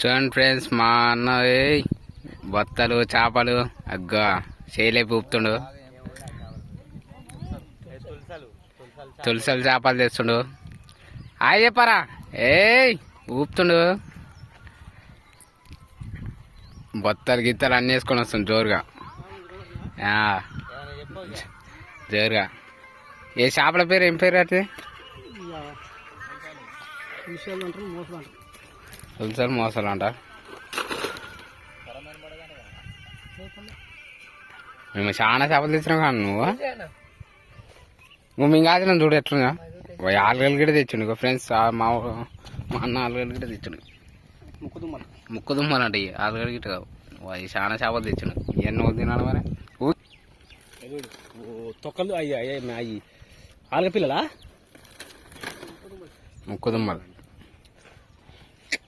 చూడండి ఫ్రెండ్స్ మా అన్నవి బొత్తలు చేపలు అగ్గా చేయలేపి ఊపుతుండు తులసలు చేపలు తెస్తుండు. హాయ్ చెప్పారా? ఏయ్ ఊపుతుండు. బొత్తలు గిత్తలు అన్నీ వేసుకొని వస్తుంది జోరుగా. జోరుగా. ఏ చేపల పేరు ఏం పేరు అది? తులసలు మోసాలు అంట మేము చాలా చేపలు తెచ్చినాం కానీ నువ్వు? నువ్వు మేము కాదు చూడు ఎట్లుగా ఆలుగలు కూడా తెచ్చిండు ఫ్రెండ్స్ మా మా అన్న ఆలుగలు కూడా తెచ్చిండు. ముక్కు దుమ్మలు. ముక్కు దుమ్మలంట ఇవి ఆలుగలు గిట్ట కావు. అవి చాలా చేపలు తెచ్చిండు. ఇవన్నీ తినాలి మరి. తొక్కలు అయ్యి అయ్యి అయ్యి ఆలుగ పిల్లలా? ముక్కు దుమ్మలు.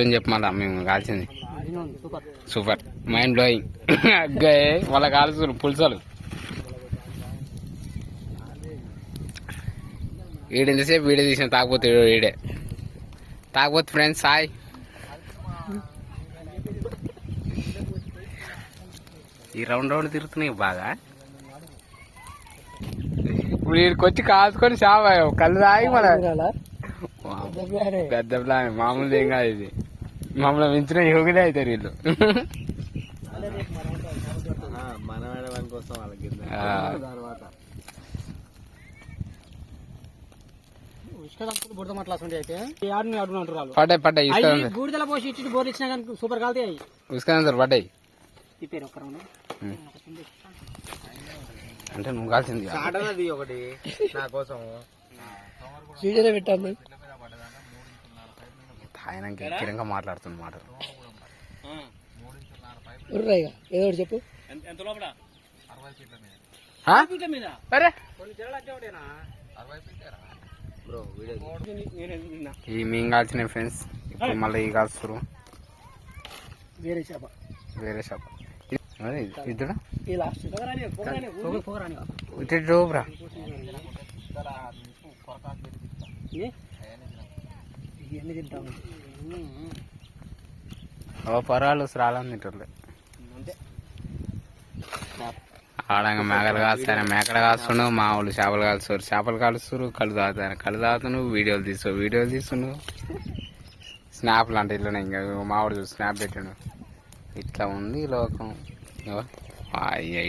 ఎట్లని చెప్పు మళ్ళా మేము కాల్చింది. సూపర్ మైండ్ బ్లోయింగ్ అగ్గాయ్ వాళ్ళ కాల్చులు పులుసలు. వీడు ఎంతసేపు వీడియో తీసిన తాకపోతే వీడు తాకపోతే ఫ్రెండ్స్ హాయ్. ఈ రౌండ్ రౌండ్ తిరుగుతున్నాయి బాగా. ఇప్పుడు వీడికి వచ్చి కాల్చుకొని షాప్ కళ్ళు తాగి మన పెద్ద ప్లాన్ మామూలు ఏం కాదు ఇది. మమ్మల్ని మించిన యోగులే అవుతారు వీళ్ళు. కోసం వాళ్ళకి తర్వాత పడ్డాయి పడ్డాయి బూడిదల పోసి ఇచ్చి బోర్లు ఇచ్చినా కానీ సూపర్ కాలుతాయి పడ్డాయి. అంటే నువ్వు కాల్సింది ఒకటి నా కోసం పెట్టాను. ఆయనకి ఎక్కిరంగా మాట్లాడుతున్న మాటలు. ఉర్రాయిగా ఏదో చెప్పు. ఎంత లోపల? ఈ మేము కాల్చిన ఫ్రెండ్స్. ఇప్పుడు మళ్ళీ ఈ కాల్చురు వేరే చేప. వేరే షాప్ అదే ఇద్దరు ఈ లాస్ట్ పొగ పొగ రాని ఇటు ఇవన్నీ తింటాము తింటారు అంతే. ఆడంగా మేకలు కాస్తాను మేకలు కాస్తుండు మా వాళ్ళు చేపలు కాలుస్తారు చేపలు కాలుస్తారు కళ్ళు తాగుతాను. కళ్ళు తాగుతాను వీడియోలు తీస్తావు వీడియోలు తీస్తుండు. స్నాప్లు అంటే ఇట్లనే ఇంకా మా వాడు చూసి స్నాప్ పెట్టాడు. ఇట్లా ఉంది లోకం. అయ్య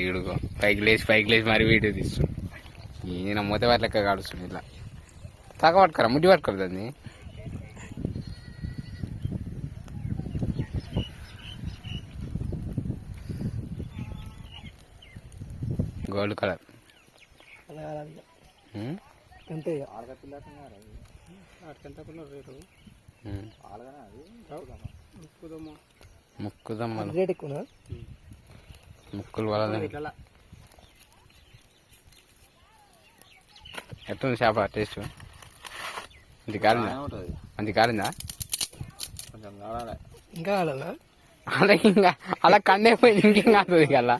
పైకి లేచి పైకి లేచి మరి వీడియో తీస్తుండు. ఈయన మూతవారి లెక్క కాలుస్తుండు ఇట్లా. తగ్గ పట్టుకరా ముడ్డి పట్టుకోరు దాన్ని? Gold colour. ఇక. అంతే ఇక. ముక్కుదమ్మ. రేట్ ముక్కులు వలదని చేప? టేస్ట్? మంచి కాలిందా? మంచి కాలిందా? కొంచెం కావాలి ఇంకా అలా ఇంకా అలా కండే పోయింది ఇంకేం కాదు అలా.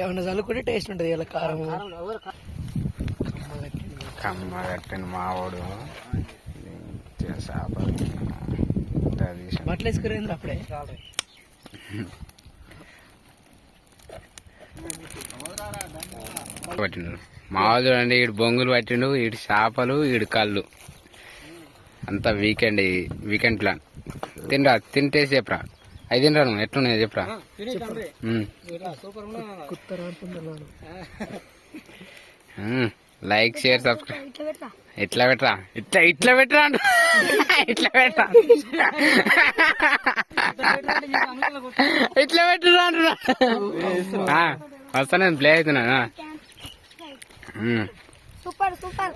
ఏమన్నా చల్లుకుంటే టేస్ట్ ఉంటుంది ఇలా కారం. కమ్మ కట్టిన మావాడు. బట్టలు వేసుకురేంద్ర అప్పుడే. పట్టిండు. మావాడు చూడండి ఈడు బొంగులు పట్టిండు ఈడు చేపలు ఈడు కళ్ళు. అంతా వీకెండ్ వీకెండ్ ప్లాన్ తినరా తింటే చెప్పరా అవి తినరా నువ్వు? ఎట్లున్నాయి? చెప్పరా. లైక్ షేర్ సబ్స్క్రైబ్ ఇట్లా పెట్టరా ఇట్లా ఇట్లా పెట్టరా. ఇట్లా పెట్టరా ఇట్లా పెట్టరా అంటున్నా. నేను ప్లే అవుతున్నా సూపర్ సూపర్.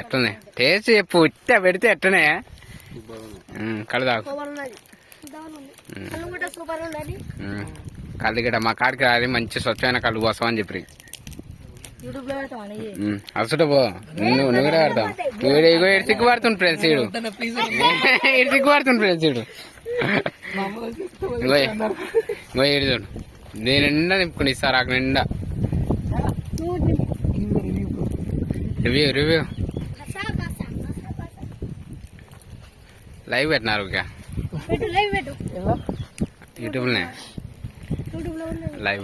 ఎట్లుంది? టేస్ట్ చెప్పు ఇట్ట పెడితే ఎట్టనే ఉమ్, కళ్ళు గిట మా కాడికి రాలి మంచి స్వచ్ఛమైన కళ్ళు కోసం అని చెప్పి అసలు పో. నువ్వు నువ్వు కూడా ఆడతావు ఇగో ఇగో ఇటు సిగ్గు పడుతుంది ఫ్రెండ్స్ ఇడు ప్లీజ్ ఇటు సిగ్గు పడుతుంది ఫ్రెండ్స్ ఇగో ఇగో ఇడు చూడు. నేను నిండా నింపుకుని ఇస్తారు అక్కడ నిండా. Review review. లైవ్ పెట్టినారు ఇక. పెట్టు లైవ్